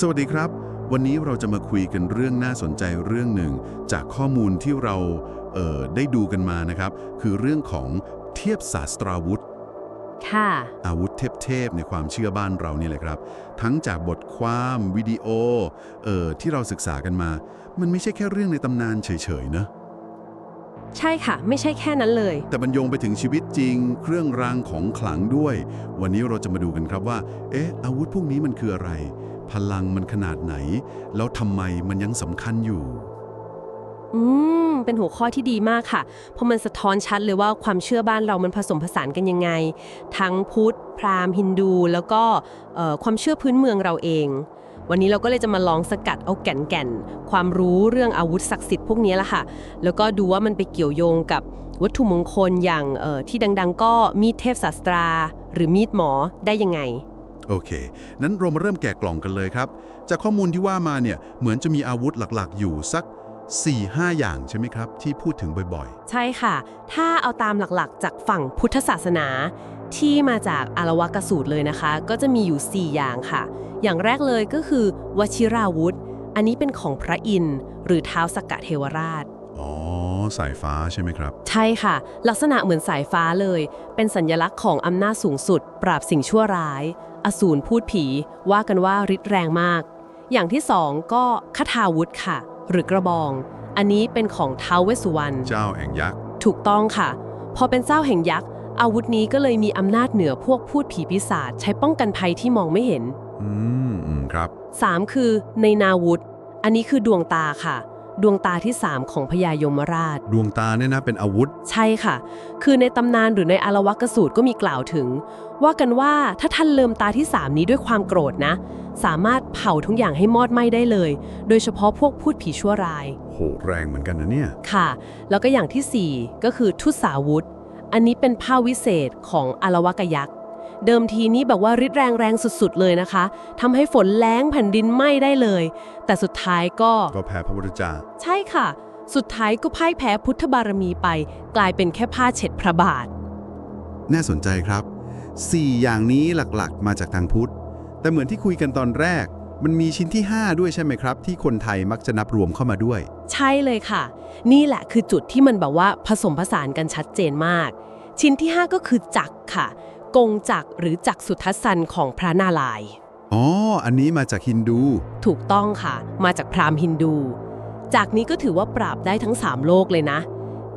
สวัสดีครับ วันนี้เราจะมาคุยกันเรื่องน่าสนใจเรื่องหนึ่ง จากข้อมูลที่เราเอ่อได้ดูกันมานะครับ คือเรื่องของเทียบศาสตราวุธค่ะอาวุธเทพๆในความเชื่อบ้านเรานี่แหละครับ ทั้งจากบทความวิดีโอเอ่อที่เราศึกษากันมา มันไม่ใช่แค่เรื่องในตำนานเฉยๆนะใช่ค่ะ ไม่ใช่แค่นั้นเลย แต่บรรยงไปถึงชีวิตจริง เครื่องรางของขลังด้วย วันนี้เราจะมาดูกันครับว่า เอ๊ะอาวุธพวกนี้มันคืออะไร พลังมันขนาดไหน แล้วทำไมมันยังสำคัญอยู่ อืม เป็นหัวข้อที่ดีมากค่ะ เพราะมันสะท้อนชัดเลยว่าความเชื่อบ้านเรามันผสมผสานกันยังไง ทั้งพุทธ พราหมณ์ฮินดู แล้วก็เอ่อความเชื่อพื้นเมืองเราเอง วันนี้เราก็เลยจะมาลองสกัดเอาแก่นแก่นๆความรู้เรื่องอาวุธศักดิ์สิทธิ์พวกนี้ละค่ะ แล้วก็ดูว่ามันไปเกี่ยวโยงกับวัตถุมงคลอย่างเอ่อที่ดังๆ ก็มีดเทพศาสตรา หรือมีดหมอได้ยังไง โอเค นั้นเรามาเริ่มแกะกล่องกันเลยครับ จากข้อมูลที่ว่ามาเนี่ย เหมือนจะมีอาวุธหลักๆ อยู่สัก 4-5 อย่างใช่ไหมครับ ที่พูดถึงบ่อยใช่ค่ะ ถ้าเอาตามหลักๆ จากฝั่งพุทธศาสนา ที่มาจากอารวากสูตรเลยนะคะ ก็จะมีอยู่ 4 อย่างค่ะ อย่างแรกเลยก็คือวชิราวุธ อันนี้เป็นของพระอินทร์หรือเท้าวสกกะเทวราช ๆ อ๋อ สายฟ้าใช่ไหมครับ ใช่ค่ะ ลักษณะเหมือนสายฟ้าเลย เป็นสัญลักษณ์ของอำนาจสูงสุด ปราบสิ่งชั่วร้าย อสูรพูดผี ว่ากันว่าฤทธิ์แรงมาก อย่างที่สองก็คทาวุธค่ะ หรือกระบอง อันนี้เป็นของท้าวเวสสุวรรณเจ้าแห่งยักษ์ ถูกต้องค่ะ พอเป็นเจ้าแห่งยักษ์ อาวุธนี้ก็เลยมีอำนาจเหนือพวกพูดผีปีศาจใช้ป้องกันภัยที่มองไม่เห็นอืมอืมครับ3คือในนาวุธ อันนี้คือดวงตาค่ะ ดวงตาที่ 3 ของพญายมราช ดวงตาเนี่ยนะเป็นอาวุธ ใช่ค่ะ คือในตำนานหรือในอารวักสูตรก็มีกล่าวถึง ว่ากันว่าถ้าท่านเลิมตาที่ 3 นี้ด้วยความโกรธนะ สามารถเผาทุกอย่างให้มอดไหม้ได้เลย โดยเฉพาะพวกพูดผีชั่วร้าย โหแรงเหมือนกันนะเนี่ย ค่ะ แล้วก็อย่างทีสี่4 ก็คือทุสาวุธ อันนี้เป็นผ้าวิเศษของอารวากยักษ์ เดิมทีนี้แบบว่าริดแรงแรงสุดๆ เลยนะคะทำให้ฝนแล้งแผ่นดินไหม้ได้เลย แต่สุดท้ายก็ก็แพ้พระพุทธเจ้าใช่ค่ะ สุดท้ายก็พ่ายแพ้พุทธบารมีไป กลายเป็นแค่ผ้าเช็ดพระบาท น่าสนใจครับ 4 อย่างนี้หลักๆ มาจากทางพุทธ แต่เหมือนที่คุยกันตอนแรก มันมีชิ้นที่ 5 ด้วยใช่ไหมครับ ที่คนไทยมักจะนับรวมเข้ามาด้วย ใช่เลยค่ะ นี่แหละคือจุดที่มันแบบว่าผสมผสานกันชัดเจนมาก ชิ้นที่ 5 ก็คือจักรค่ะ กงจักรหรือจักรสุทัศสันของพระนารายณ์อ๋อ อันนี้มาจากฮินดู ถูกต้องค่ะ มาจากพราหมณ์ฮินดู จากนี้ก็ถือว่าปราบได้ทั้ง 3 โลกเลยนะ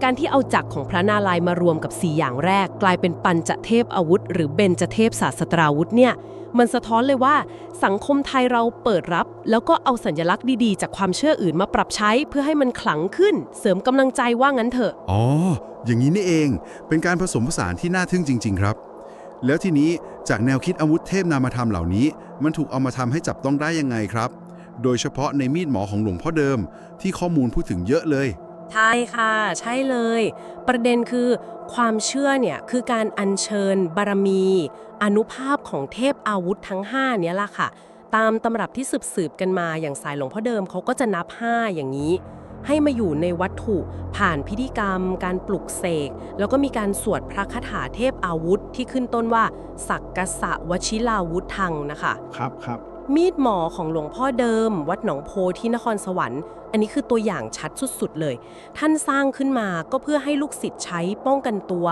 การที่เอาจักรของพระนารายณ์มารวมกับ 4 อย่างแรก กลายเป็นปัญจเทพอาวุธ หรือเบญจเทพศาสตราวุธเนี่ย มันสะท้อนเลยว่า สังคมไทยเราเปิดรับ แล้วก็เอาสัญลักษณ์ดีๆ จากความเชื่ออื่นมาปรับใช้เพื่อให้มันขลังขึ้น เสริมกำลังใจว่างั้นเถอะ อ๋อ อย่างนี้นี่เอง เป็นการผสมผสานที่น่าทึ่งจริง ๆ ครับ แล้วทีนี้จากแนวคิดอาวุธเทพนามธรรมเหล่านี้ มันถูกเอามาทำให้จับต้องได้ยังไงครับ โดยเฉพาะในมีดหมอของหลวงพ่อเดิม ที่ข้อมูลพูดถึงเยอะเลย ใช่ค่ะ ใช่เลย ประเด็นคือความเชื่อเนี่ยคือการอัญเชิญ บารมี อนุภาพของเทพอาวุธทั้ง 5 เนี้ยล่ะค่ะ ตามตำรับที่สืบสืบกันมาอย่างสายหลวงพ่อเดิมเขาก็จะนับ 5 อย่างนี้ ให้มาอยู่ในวัตถุผ่านพิธีกรรม การปลุกเสก แล้วก็มีการสวดพระคาถาเทพอาวุธ ที่ขึ้นต้นว่า สักกษะวชิลาวุธทังนะคะครับครับมีดหมอของหลวงพ่อเดิม วัดหนองโพที่นครสวรรค์ อันนี้คือตัวอย่างชัดสุดๆเลย ท่านสร้างขึ้นมาก็เพื่อให้ลูกศิษย์ใช้ป้องกันตัว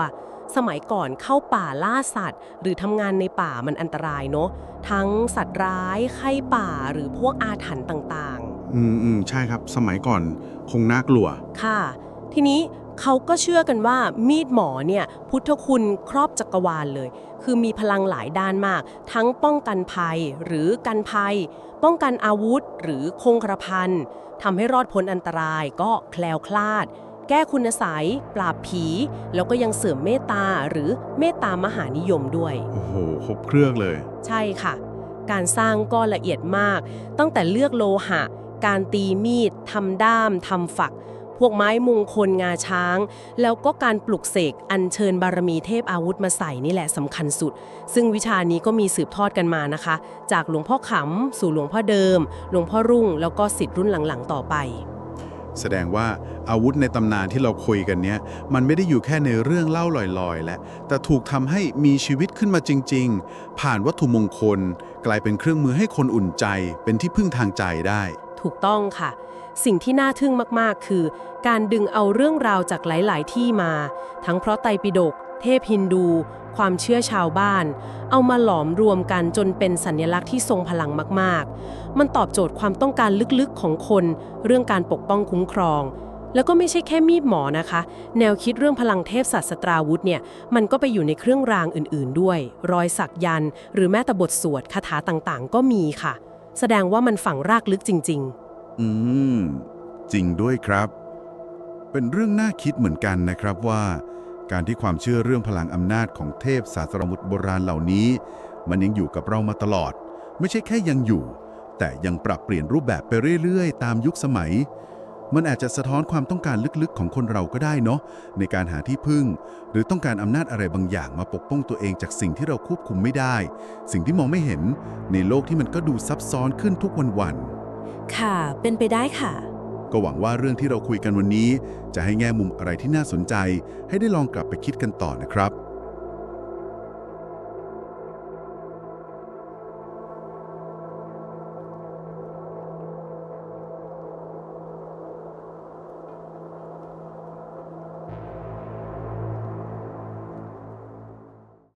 สมัยก่อนเข้าป่าล่าสัตว์ หรือทำงานในป่ามันอันตรายเนาะทั้งสัตว์ร้ายไข้ป่าหรือพวกอาถรรพ์ต่างๆ อืมอืมใช่ครับ สมัยก่อนคงน่ากลัว ค่ะ ทีนี้เขาก็เชื่อกันว่ามีดหมอเนี่ยพุทธคุณครอบจักรวาลเลย คือมีพลังหลายด้านมาก ทั้งป้องกันภัยหรือกันภัย ป้องกันอาวุธหรือคงกระพันทำให้รอดพ้นอันตรายก็แคล้วคลาด แก้คุณไสยปราบผี แล้วก็ยังเสริมเมตตาหรือเมตตามหานิยมด้วย โอ้โห ครบเครื่องเลย ใช่ค่ะ การสร้างก็ละเอียดมาก ตั้งแต่เลือกโลหะ การตีมีดทำด้ามทำฝัก พวกไม้มงคลงาช้าง แล้วก็การปลุกเสกอัญเชิญบารมีเทพอาวุธมาใส่นี่แหละสำคัญสุด ซึ่งวิชานี้ก็มีสืบทอดกันมานะคะ จากหลวงพ่อขำสู่หลวงพ่อเดิม หลวงพ่อรุ่ง แล้วก็สิทธิ์รุ่นหลังๆ ต่อไป แสดงว่าอาวุธในตำนานที่เราคุยกันเนี้ยมันไม่ได้อยู่แค่ในเรื่องเล่าลอยๆ และ แต่ถูกทำให้มีชีวิตขึ้นมาจริง ๆ ผ่านวัตถุมงคล กลายเป็นเครื่องมือให้คนอุ่นใจ เป็นที่พึ่งทางใจได้ ถูกต้องค่ะ สิ่งที่น่าทึ่งมากๆ คือ การดึงเอาเรื่องราวจากหลาย ๆ ที่มา ทั้งเพราะไตรปิฎกเทพฮินดู ความเชื่อชาวบ้าน เอามาหลอมรวมกันจนเป็นสัญลักษณ์ที่ทรงพลังมากๆ มันตอบโจทย์ความต้องการลึกๆของคน เรื่องการปกป้องคุ้มครองแล้วก็ไม่ใช่แค่มีดหมอนะคะ แนวคิดเรื่องพลังเทพศาสตราวุธเนี่ย มันก็ไปอยู่ในเครื่องรางอื่นๆด้วย รอยสักยันต์หรือแม้แต่บทสวดคาถาต่างๆ ก็มีค่ะ แสดงว่ามันฝังรากลึกจริง ๆ อืม จริงด้วยครับ เป็นเรื่องน่าคิดเหมือนกันนะครับว่า การที่ความเชื่อเรื่องพลังอำนาจของเทพศาสตรมุตโบราณเหล่านี้ มันยังอยู่กับเรามาตลอด ไม่ใช่แค่ยังอยู่ แต่ยังปรับเปลี่ยนรูปแบบไปเรื่อยๆ ตามยุคสมัย มันอาจจะสะท้อนความต้องการลึกๆของคนเราก็ได้เนาะในการหาที่พึ่ง หรือต้องการอำนาจอะไรบางอย่างมาปกป้องตัวเองจากสิ่งที่เราควบคุมไม่ได้ สิ่งที่มองไม่เห็นในโลกที่มันก็ดูซับซ้อนขึ้นทุกวันๆค่ะ เป็นไปได้ค่ะ ก็หวังว่าเรื่องที่เราคุยกันวันนี้ จะให้แง่มุมอะไรที่น่าสนใจ ให้ได้ลองกลับไปคิดกันต่อนะครับ